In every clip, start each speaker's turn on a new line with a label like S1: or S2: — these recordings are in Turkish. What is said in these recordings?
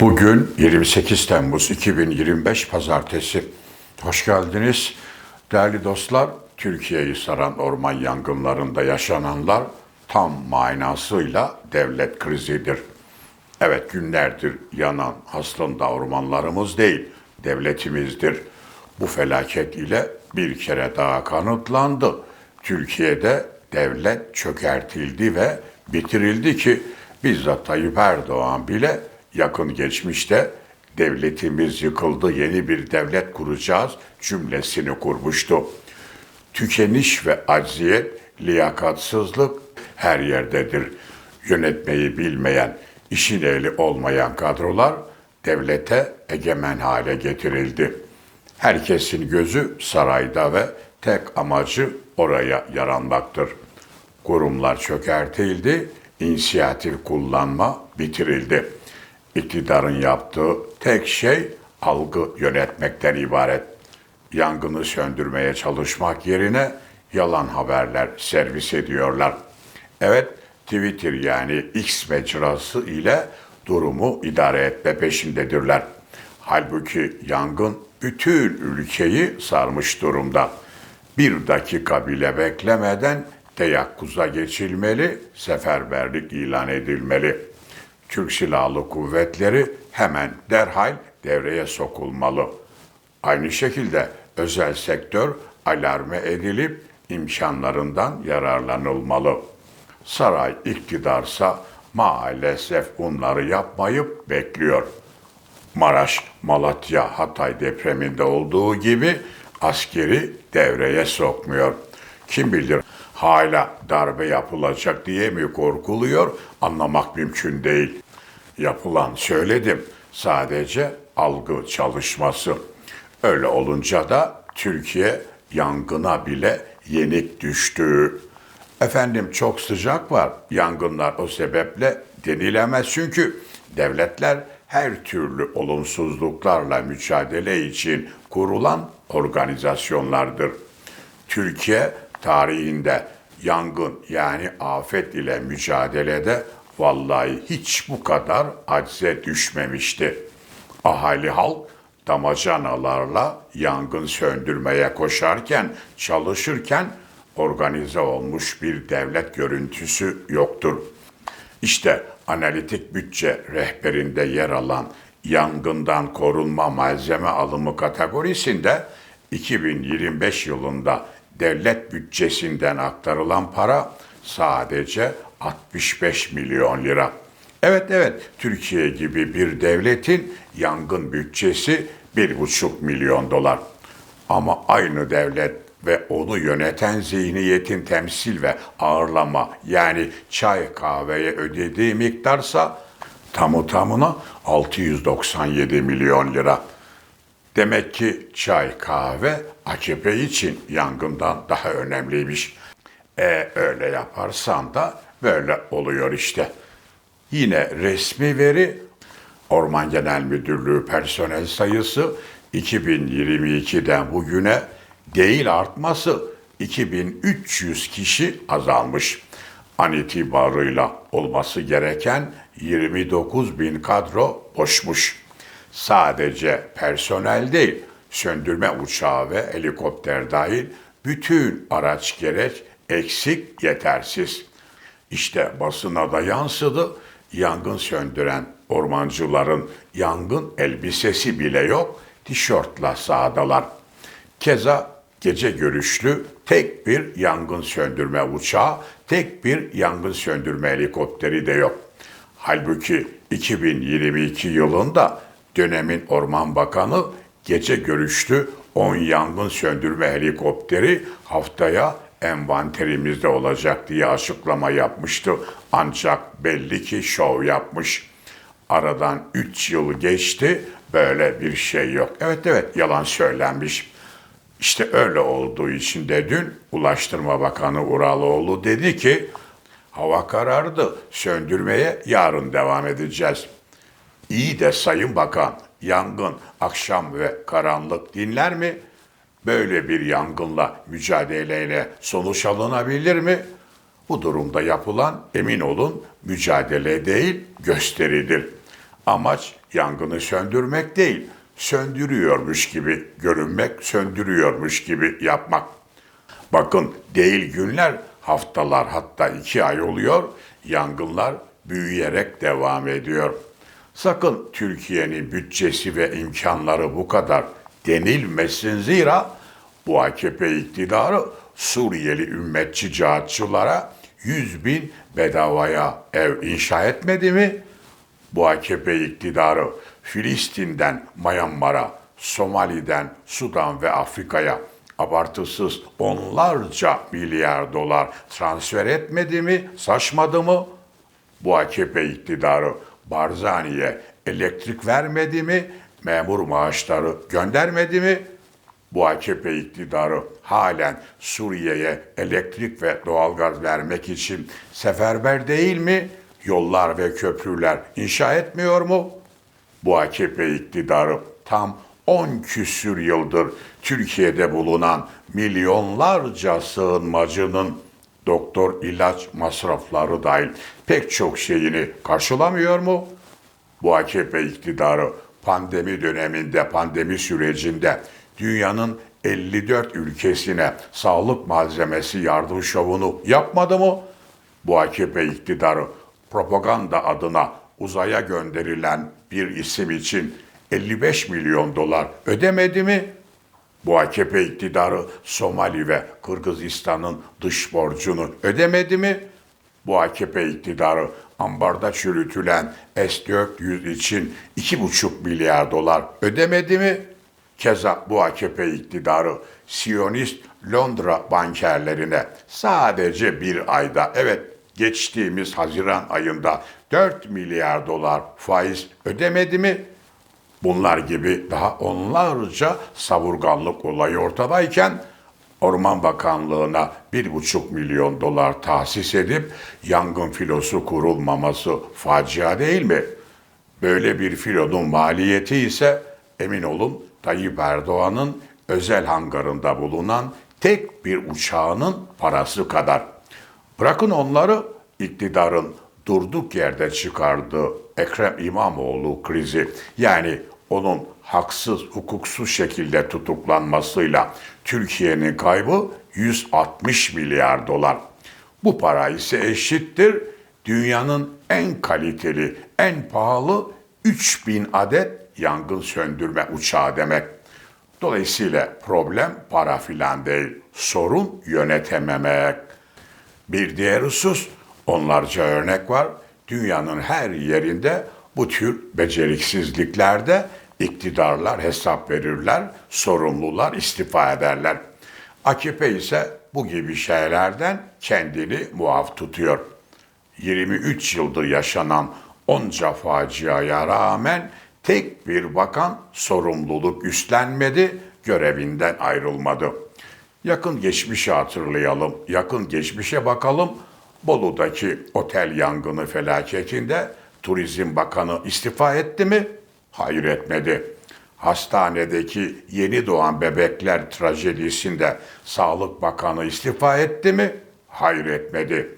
S1: Bugün 28 Temmuz 2025 Pazartesi. Hoş geldiniz. Değerli dostlar, Türkiye'yi saran orman yangınlarında yaşananlar tam manasıyla devlet krizidir. Evet günlerdir yanan aslında ormanlarımız değil, devletimizdir. Bu felaket ile bir kere daha kanıtlandı. Türkiye'de devlet çökertildi ve bitirildi ki bizzat Tayyip Erdoğan bile yakın geçmişte devletimiz yıkıldı, yeni bir devlet kuracağız cümlesini kurmuştu. Tükeniş ve acziyet, liyakatsızlık her yerdedir. Yönetmeyi bilmeyen, işin ehli olmayan kadrolar devlete egemen hale getirildi. Herkesin gözü sarayda ve tek amacı oraya yaranmaktır. Kurumlar çökertildi, inisiyatif kullanma bitirildi. İktidarın yaptığı tek şey algı yönetmekten ibaret. Yangını söndürmeye çalışmak yerine yalan haberler servis ediyorlar. Evet, Twitter yani X mecrası ile durumu idare etme peşindedirler. Halbuki yangın bütün ülkeyi sarmış durumda. Bir dakika bile beklemeden teyakkuza geçilmeli, seferberlik ilan edilmeli. Türk Silahlı Kuvvetleri hemen derhal devreye sokulmalı. Aynı şekilde özel sektör alarme edilip imkanlarından yararlanılmalı. Saray iktidarsa maalesef bunları yapmayıp bekliyor. Maraş, Malatya, Hatay depreminde olduğu gibi askeri devreye sokmuyor. Kim bilir hala darbe yapılacak diye mi korkuluyor anlamak mümkün değil. Yapılan söyledim sadece algı çalışması. Öyle olunca da Türkiye yangına bile yenik düştü. Efendim çok sıcak var. Yangınlar o sebeple denilemez çünkü devletler her türlü olumsuzluklarla mücadele için kurulan organizasyonlardır. Türkiye tarihinde yangın yani afet ile mücadelede vallahi hiç bu kadar acize düşmemişti. Ahali halk damacanalarla yangın söndürmeye koşarken, çalışırken organize olmuş bir devlet görüntüsü yoktur. İşte analitik bütçe rehberinde yer alan yangından korunma malzeme alımı kategorisinde 2025 yılında devlet bütçesinden aktarılan para sadece 65 milyon lira. Evet evet Türkiye gibi bir devletin yangın bütçesi 1,5 milyon dolar. Ama aynı devlet ve onu yöneten zihniyetin temsil ve ağırlama yani çay kahveye ödediği miktarsa tamı tamına 697 milyon lira. Demek ki çay kahve AKP için yangından daha önemliymiş. E öyle yaparsan da böyle oluyor işte. Yine resmi veri Orman Genel Müdürlüğü personel sayısı 2022'den bugüne değil artması 2300 kişi azalmış. An itibarıyla olması gereken 29 bin kadro boşmuş. Sadece personel değil, söndürme uçağı ve helikopter dahil bütün araç gereç eksik, yetersiz. İşte basına da yansıdı. Yangın söndüren ormancıların yangın elbisesi bile yok. Tişörtle sahadalar. Keza gece görüşlü tek bir yangın söndürme uçağı, tek bir yangın söndürme helikopteri de yok. Halbuki 2022 yılında dönemin Orman Bakanı gece görüşlü 10 yangın söndürme helikopteri haftaya envanterimizde olacak diye açıklama yapmıştı. Ancak belli ki şov yapmış. Aradan 3 yıl geçti, böyle bir şey yok. Evet evet yalan söylenmiş. İşte öyle olduğu için de dün Ulaştırma Bakanı Uraloğlu dedi ki hava karardı, söndürmeye yarın devam edeceğiz. İyi de Sayın Bakan, yangın, akşam ve karanlık dinler mi? Böyle bir yangınla mücadeleyle sonuç alınabilir mi? Bu durumda yapılan emin olun mücadele değil gösteridir. Amaç yangını söndürmek değil, söndürüyormuş gibi görünmek, söndürüyormuş gibi yapmak. Bakın değil günler, haftalar hatta iki ay oluyor, yangınlar büyüyerek devam ediyor. Sakın Türkiye'nin bütçesi ve imkanları bu kadar denilmesin zira bu AKP iktidarı Suriyeli ümmetçi cihatçılara 100 bin bedavaya ev inşa etmedi mi? Bu AKP iktidarı Filistin'den Myanmar'a, Somali'den Sudan ve Afrika'ya abartısız onlarca milyar dolar transfer etmedi mi, saçmadı mı? Bu AKP iktidarı Barzani'ye elektrik vermedi mi, memur maaşları göndermedi mi? Bu AKP iktidarı halen Suriye'ye elektrik ve doğalgaz vermek için seferber değil mi? Yollar ve köprüler inşa etmiyor mu? Bu AKP iktidarı tam 10 küsür yıldır Türkiye'de bulunan milyonlarca sığınmacının doktor ilaç masrafları dahil pek çok şeyini karşılamıyor mu? Bu AKP iktidarı pandemi döneminde, pandemi sürecinde dünyanın 54 ülkesine sağlık malzemesi yardım şovunu yapmadı mı? Bu AKP iktidarı propaganda adına uzaya gönderilen bir isim için 55 milyon dolar ödemedi mi? Bu AKP iktidarı Somali ve Kırgızistan'ın dış borcunu ödemedi mi? Bu AKP iktidarı ambarda çürütülen S-400 için 2,5 milyar dolar ödemedi mi? Keza bu AKP iktidarı Siyonist Londra bankerlerine sadece bir ayda, evet geçtiğimiz Haziran ayında 4 milyar dolar faiz ödemedi mi? Bunlar gibi daha onlarca savurganlık olayı ortadayken Orman Bakanlığı'na bir buçuk milyon dolar tahsis edip yangın filosu kurulmaması facia değil mi? Böyle bir filonun maliyeti ise emin olun Tayyip Erdoğan'ın özel hangarında bulunan tek bir uçağının parası kadar. Bırakın onları iktidarın durduk yerde çıkardığı Ekrem İmamoğlu krizi yani onun haksız, hukuksuz şekilde tutuklanmasıyla Türkiye'nin kaybı 160 milyar dolar. Bu para ise eşittir dünyanın en kaliteli, en pahalı 3000 adet yangın söndürme uçağı demek. Dolayısıyla problem para filan değil, sorun yönetememek. Bir diğer husus, onlarca örnek var. Dünyanın her yerinde bu tür beceriksizliklerde iktidarlar hesap verirler, sorumlular istifa ederler. AKP ise bu gibi şeylerden kendini muaf tutuyor. 23 yıldır yaşanan onca faciaya rağmen tek bir bakan sorumluluk üstlenmedi, görevinden ayrılmadı. Yakın geçmişi hatırlayalım, yakın geçmişe bakalım. Bolu'daki otel yangını felaketinde Turizm Bakanı istifa etti mi? Hayır etmedi. Hastanedeki yeni doğan bebekler trajedisinde Sağlık Bakanı istifa etti mi? Hayır etmedi.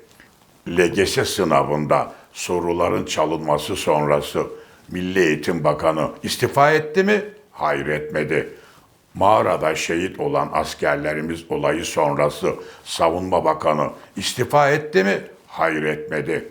S1: LGS sınavında soruların çalınması sonrası Milli Eğitim Bakanı istifa etti mi? Hayır etmedi. Mağarada şehit olan askerlerimiz olayı sonrası Savunma Bakanı istifa etti mi? Hayır etmedi.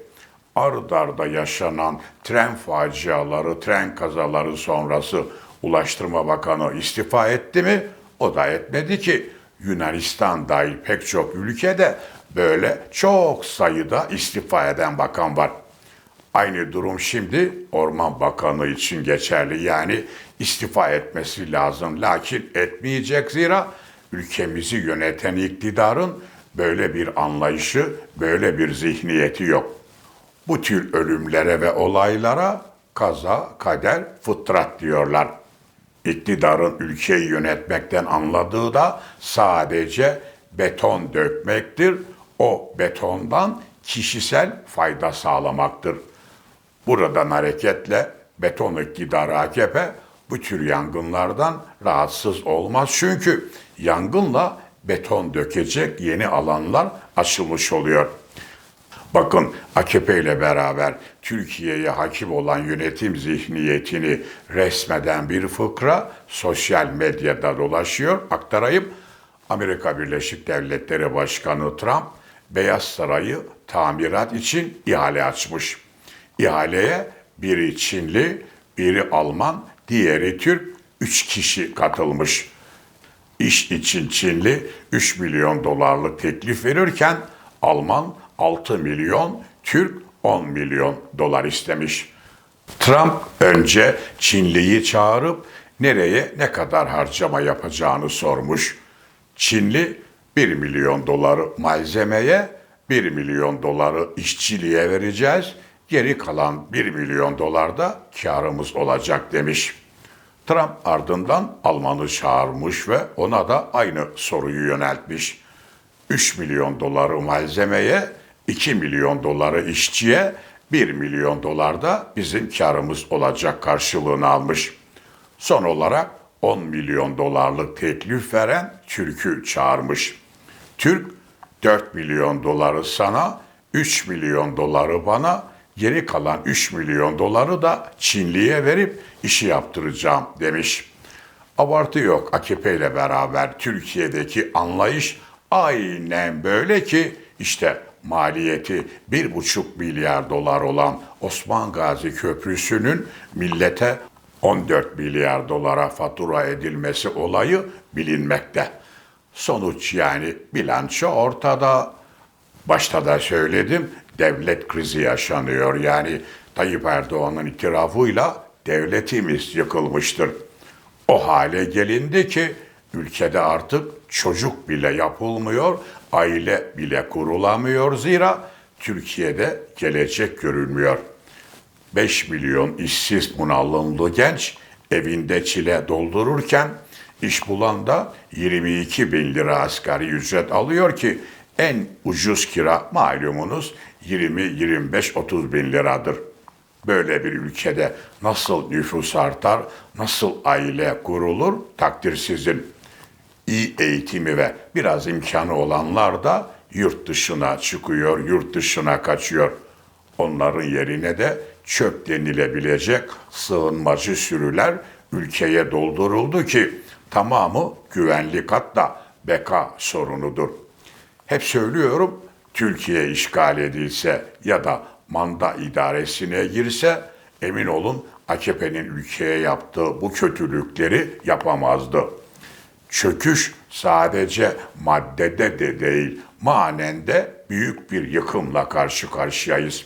S1: Ard arda yaşanan tren faciaları, tren kazaları sonrası Ulaştırma Bakanı istifa etti mi? O da etmedi ki. Yunanistan dahil pek çok ülkede böyle çok sayıda istifa eden bakan var. Aynı durum şimdi Orman Bakanı için geçerli. Yani istifa etmesi lazım. Lakin etmeyecek zira ülkemizi yöneten iktidarın böyle bir anlayışı, böyle bir zihniyeti yok. Bu tür ölümlere ve olaylara kaza, kader, fıtrat diyorlar. İktidarın ülkeyi yönetmekten anladığı da sadece beton dökmektir. O betondan kişisel fayda sağlamaktır. Buradan hareketle beton iktidarı AKP bu tür yangınlardan rahatsız olmaz. Çünkü yangınla beton dökecek yeni alanlar açılmış oluyor. Bakın AKP ile beraber Türkiye'ye hakim olan yönetim zihniyetini resmeden bir fıkra sosyal medyada dolaşıyor. Aktarayım. Amerika Birleşik Devletleri Başkanı Trump Beyaz Sarayı tamirat için ihale açmış. İhaleye biri Çinli, biri Alman, diğeri Türk, üç kişi katılmış. İş için Çinli 3 milyon dolarlık teklif verirken Alman 6 milyon, Türk 10 milyon dolar istemiş. Trump önce Çinliyi çağırıp nereye ne kadar harcama yapacağını sormuş. Çinli 1 milyon doları malzemeye, 1 milyon doları işçiliğe vereceğiz. Geri kalan 1 milyon dolar da karımız olacak demiş. Trump ardından Alman'ı çağırmış ve ona da aynı soruyu yöneltmiş. 3 milyon doları malzemeye, 2 milyon doları işçiye, 1 milyon dolar da bizim karımız olacak karşılığını almış. Son olarak 10 milyon dolarlık teklif veren Türk'ü çağırmış. Türk 4 milyon doları sana, 3 milyon doları bana, geri kalan 3 milyon doları da Çinliye verip işi yaptıracağım demiş. Abartı yok AKP ile beraber Türkiye'deki anlayış aynen böyle ki işte maliyeti 1,5 milyar dolar olan Osman Gazi Köprüsü'nün millete 14 milyar dolara fatura edilmesi olayı bilinmekte. Sonuç yani bilanço ortada. Başta da söyledim devlet krizi yaşanıyor. Yani Tayyip Erdoğan'ın itirafıyla devletimiz yıkılmıştır. O hale gelindi ki ülkede artık çocuk bile yapılmıyor, aile bile kurulamıyor zira Türkiye'de gelecek görünmüyor. 5 milyon işsiz bunalımlı genç evinde çile doldururken iş bulan da 22 bin lira asgari ücret alıyor ki en ucuz kira malumunuz 20-25-30 bin liradır. Böyle bir ülkede nasıl nüfus artar, nasıl aile kurulur takdir sizin. İyi eğitimi ve biraz imkanı olanlar da yurt dışına çıkıyor, yurt dışına kaçıyor. Onların yerine de çöp denilebilecek sığınmacı sürüler ülkeye dolduruldu ki tamamı güvenlik hatta beka sorunudur. Hep söylüyorum Türkiye işgal edilse ya da manda idaresine girse emin olun AKP'nin ülkeye yaptığı bu kötülükleri yapamazdı. Çöküş sadece maddede de değil, manende büyük bir yıkımla karşı karşıyayız.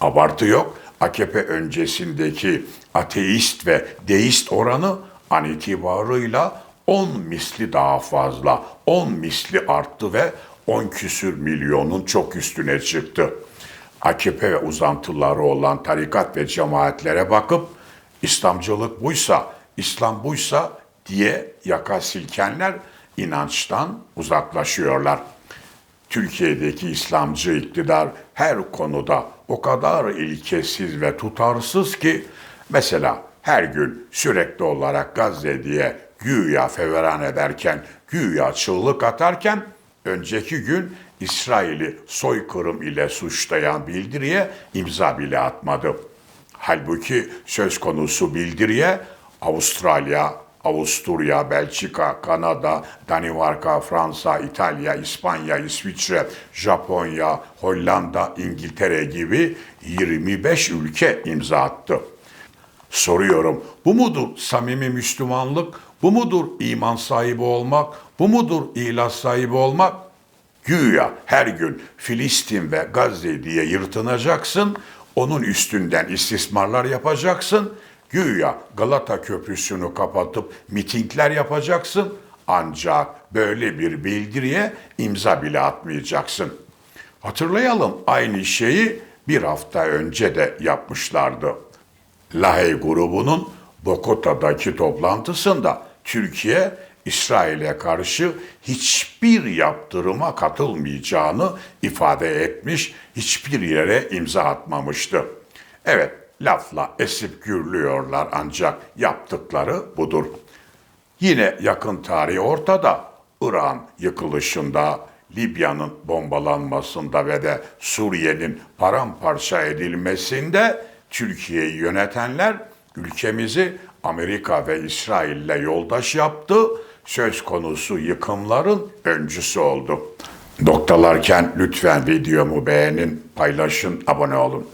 S1: Abartı yok. AKP öncesindeki ateist ve deist oranı an itibarıyla 10 misli daha fazla, 10 misli arttı ve 10 küsür milyonun çok üstüne çıktı. AKP ve uzantıları olan tarikat ve cemaatlere bakıp İslamcılık buysa, İslam buysa diye yaka silkenler inançtan uzaklaşıyorlar. Türkiye'deki İslamcı iktidar her konuda o kadar ilkesiz ve tutarsız ki mesela her gün sürekli olarak Gazze diye güya feveran ederken, güya çığlık atarken önceki gün İsrail'i soykırım ile suçlayan bildiriye imza bile atmadı. Halbuki söz konusu bildiriye Avustralya, Avusturya, Belçika, Kanada, Danimarka, Fransa, İtalya, İspanya, İsviçre, Japonya, Hollanda, İngiltere gibi 25 ülke imza attı. Soruyorum, bu mudur samimi Müslümanlık? Bu mudur iman sahibi olmak? Bu mudur ilah sahibi olmak? Güya her gün Filistin ve Gazze diye yırtınacaksın, onun üstünden istismarlar yapacaksın, güya Galata Köprüsü'nü kapatıp mitingler yapacaksın, ancak böyle bir bildiriye imza bile atmayacaksın. Hatırlayalım aynı şeyi bir hafta önce de yapmışlardı. Lahey grubunun Bogota'daki toplantısında Türkiye İsrail'e karşı hiçbir yaptırıma katılmayacağını ifade etmiş, hiçbir yere imza atmamıştı. Evet, lafla esip gürlüyorlar ancak yaptıkları budur. Yine yakın tarih ortada. İran yıkılışında, Libya'nın bombalanmasında ve de Suriye'nin paramparça edilmesinde Türkiye'yi yönetenler ülkemizi Amerika ve İsrail'le yoldaş yaptı. Söz konusu yıkımların öncüsü oldu. Noktalarken lütfen videomu beğenin, paylaşın, abone olun.